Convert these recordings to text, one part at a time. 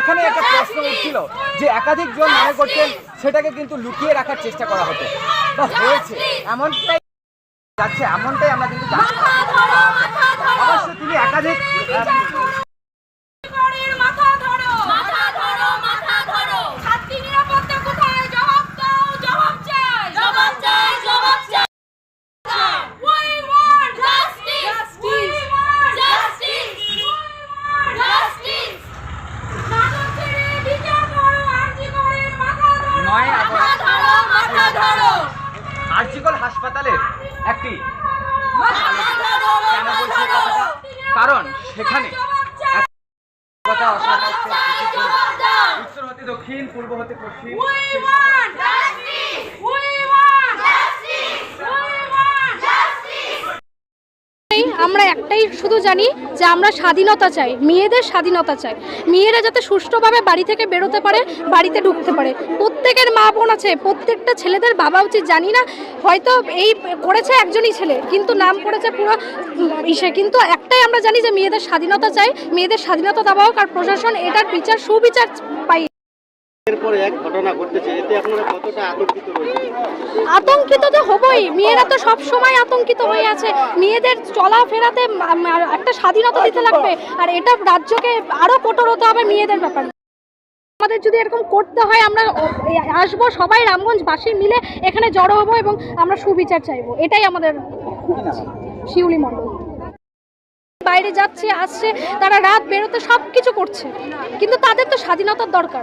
এখানে একটা প্রশ্ন উঠছিল যে একাধিক জন মনে করতেন সেটাকে কিন্তু লুকিয়ে রাখার চেষ্টা করা হতো। বা হয়েছে। এমনটাই যাচ্ছে, এমনটাই আমরা কিন্তু নয় হাসপাতালের একটি কেন বলছি কথাটা কারণ সেখানে উত্তর হতে দক্ষিণ পূর্ব হতে পশ্চিম আমরা একটাই শুধু জানি যে আমরা স্বাধীনতা চাই, মেয়েদের স্বাধীনতা চাই। মেয়েরা যাতে সুষ্ঠুভাবে বাড়ি থেকে বেরোতে পারে, বাড়িতে ঢুকতে পারে। প্রত্যেকের মা বোন আছে, প্রত্যেকটা ছেলেদের বাবা উচিত। জানি না, হয়তো এই করেছে একজনই ছেলে, কিন্তু নাম করেছে পুরো ইসে। কিন্তু একটাই আমরা জানি যে মেয়েদের স্বাধীনতা চাই, মেয়েদের স্বাধীনতা দেওয়া হোক আর প্রশাসন এটার বিচার, সুবিচার পাই। এরপরে এক ঘটনা ঘটতেছে, এতে আপনারা কতটা আতঙ্কিত আতঙ্কিত তো হবই। মেয়েরা তো সব সময় আতঙ্কিত হয়ে আছে। মেয়েদের চলাফেরাতে একটা স্বাধীনতা দিতে লাগবে। আর এটা রাজ্যকে আরও কঠোর হতে হবে মেয়েদের ব্যাপারে। আমাদের যদি এরকম করতে হয়, আমরা আসব সবাই রামগঞ্জবাসী মিলে। এখানে জড়ো হব এবং আমরা সুবিচার চাইব। এটাই আমাদের শিউলি মণ্ডল। বাইরে যাচ্ছে আসছে তারা রাত বেরোতে সব কিছু করছে। কিন্তু তাদের তো স্বাধীনতার দরকার।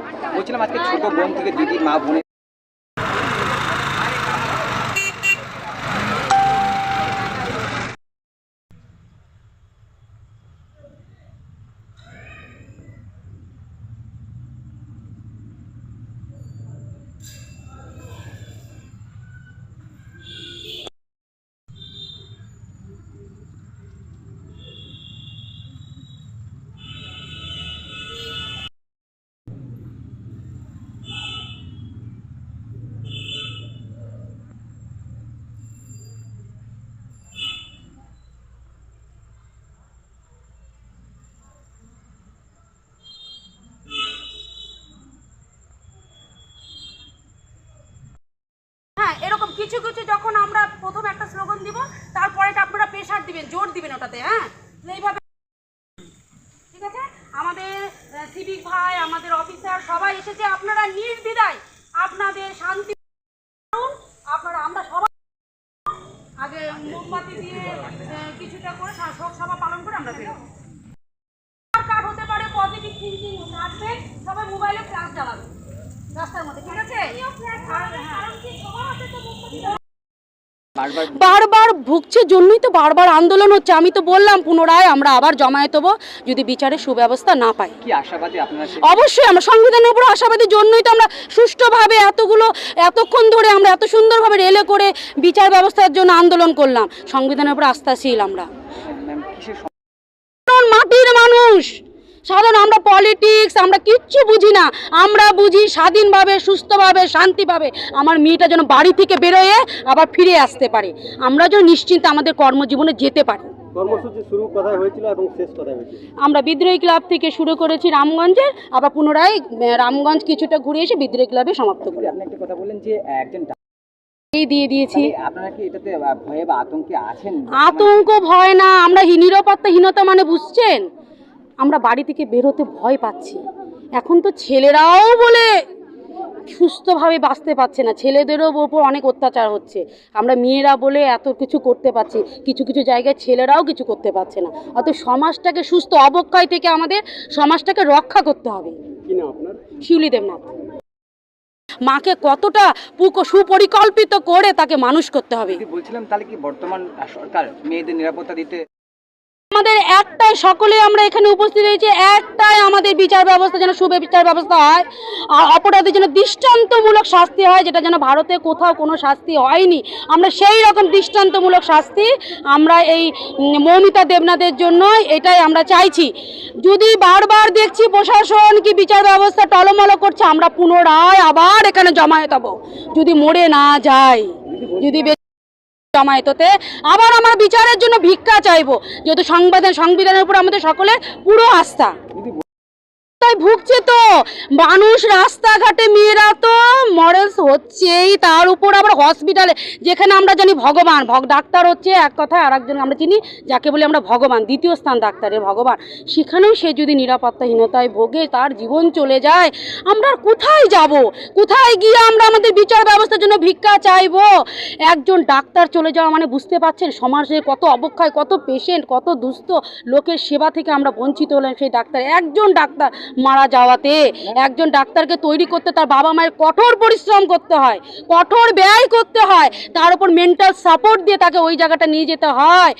কিছু কিছু যখন আমরা প্রথম একটা স্লোগান দিব তারপরে আপনারা প্রেশার দিবেন, জোর দিবেন ওটাতে হ্যাঁ? এইভাবে ঠিক আছে? আমাদের সিভিক ভাই, আমাদের অফিসার সবাই এসেছে, আপনারা নির্দ্বিধায় আপনাদের শান্তি আপনারা আমরা সবাই আগে মোমবাতি দিয়ে কিছুটা করে শোক সভা পালন করে আমরা বেরোবো কার্ড হতে পারে পজিটিভ থিঙ্কিং আসবে সবাই মোবাইলে ক্লাস চালাবে রাস্তার মধ্যে ঠিক আছে আর হ্যাঁ বারবার ভুগছে। জন্যই তো বারবার আন্দোলন হচ্ছে। আমি তো বললাম পুনরায় আমরা আবার জমায়েত হব যদি বিচারের সুব্যবস্থা না পাই। অবশ্যই আমরা সংবিধানের উপর আশাবাদী জন্যই তো আমরা সুষ্ঠুভাবে এতগুলো এতক্ষণ ধরে আমরা এত সুন্দরভাবে রেলে করে বিচার ব্যবস্থার জন্য আন্দোলন করলাম। সংবিধানের উপর আস্থাশীল আমরা। মাটির মানুষ। সাধারণ আমরা পলিটিক্স আমরা কিচ্ছু বুঝি না। আমরা বুঝি স্বাধীনভাবে সুস্থভাবে শান্তিভাবে আমার মেয়েটা যেন বাড়ি থেকে বেরোয় আবার ফিরে আসতে পারে। আমরা যেন নিশ্চিন্তে আমাদের কর্মজীবনে যেতে পারি। কর্মসূচি শুরু কোথায় হয়েছিল এবং শেষ কোথায় হয়েছিল? আমরা বিদ্রোহী ক্লাব থেকে শুরু করেছি রামগঞ্জের আবার পুনরায় রামগঞ্জ কিছুটা ঘুরে এসে বিদ্রোহী ক্লাবে সমাপ্ত করি আপনি একটা কথা বললেন যে একজন দিয়ে দিয়েছি। আপনারা কি এটাতে ভয়ে বা আতঙ্কে আছেন? আতঙ্ক ভয় না আমরা হি- নিরাপত্তাহীনতা মানে বুঝছেন? আমরা বাড়ি থেকে বেরোতে ভয় পাচ্ছি। এখন তো ছেলেরাও বলে সুস্থভাবে বাঁচতে পারছে না। ছেলেদেরও ওপর অনেক অত্যাচার হচ্ছে। আমরা মেয়েরা বলে এত কিছু করতে পারছি কিছু কিছু জায়গায় ছেলেরাও কিছু করতে পারছে না। অত সমাজটাকে সুস্থ অবক্ষয় থেকে আমাদের সমাজটাকে রক্ষা করতে হবে। শিউলি দেবনাথ। মাকে কতটা পুকো সুপরিকল্পিত করে তাকে মানুষ করতে হবে। বলছিলাম তাহলে কি বর্তমান সরকার মেয়েদের নিরাপত্তা দিতে আমাদের একটাই, সকলে আমরা এখানে উপস্থিত হয়েছি একটাই আমাদের বিচার ব্যবস্থা যেন সুবিচার ব্যবস্থা হয়। আর অপরাধের যেন দৃষ্টান্তমূলক শাস্তি হয়, যেটা যেন ভারতে কোথাও কোনো শাস্তি হয়নি। আমরা সেই রকম দৃষ্টান্তমূলক শাস্তি আমরা এই মৌমিতা দেবনাথের জন্য এটাই আমরা চাইছি। যদি বারবার দেখছি প্রশাসন কি বিচার ব্যবস্থা টলমল করছে, আমরা পুনরায় আবার এখানে জমায়েত হব। যদি মরে না যায়, যদি জমায়েততে। আবার আমার বিচারের জন্য ভিক্ষা চাইব। যেহেতু সংবিধান সংবিধানের উপর আমাদের সকলের পুরো আস্থা। ভুগছে তো। মানুষ রাস্তাঘাটে, মেয়েরা তো মরেস হচ্ছেই। তার উপর আবার হসপিটালে যেখানে আমরা জানি ভগবান। ভগ, ডাক্তার হচ্ছে এক কথায় আর একজন আমরা চিনি, যাকে বলি আমরা ভগবান, দ্বিতীয় স্থান ডাক্তারের ভগবান। সেখানেও সে যদি নিরাপত্তাহীনতায় ভোগে, তার জীবন চলে যায়। আমরা কোথায় যাব? কোথায় গিয়ে আমরা আমাদের বিচার ব্যবস্থার জন্য ভিক্ষা চাইব? একজন ডাক্তার চলে যাওয়া মানে বুঝতে পারছেন সমাজের কত অবক্ষয়, কত পেশেন্ট কত দুস্থ, লোকের সেবা থেকে আমরা বঞ্চিত হলাম সেই ডাক্তার। একজন ডাক্তার মারা যাওয়াতে একজন ডাক্তারকে তৈরি করতে তার বাবা মায়ের কঠোর পরিশ্রম করতে হয়, কঠোর ব্যয় করতে হয়, তার উপর মেন্টাল সাপোর্ট দিয়ে তাকে ওই জায়গাটা নিয়ে যেতে হয়।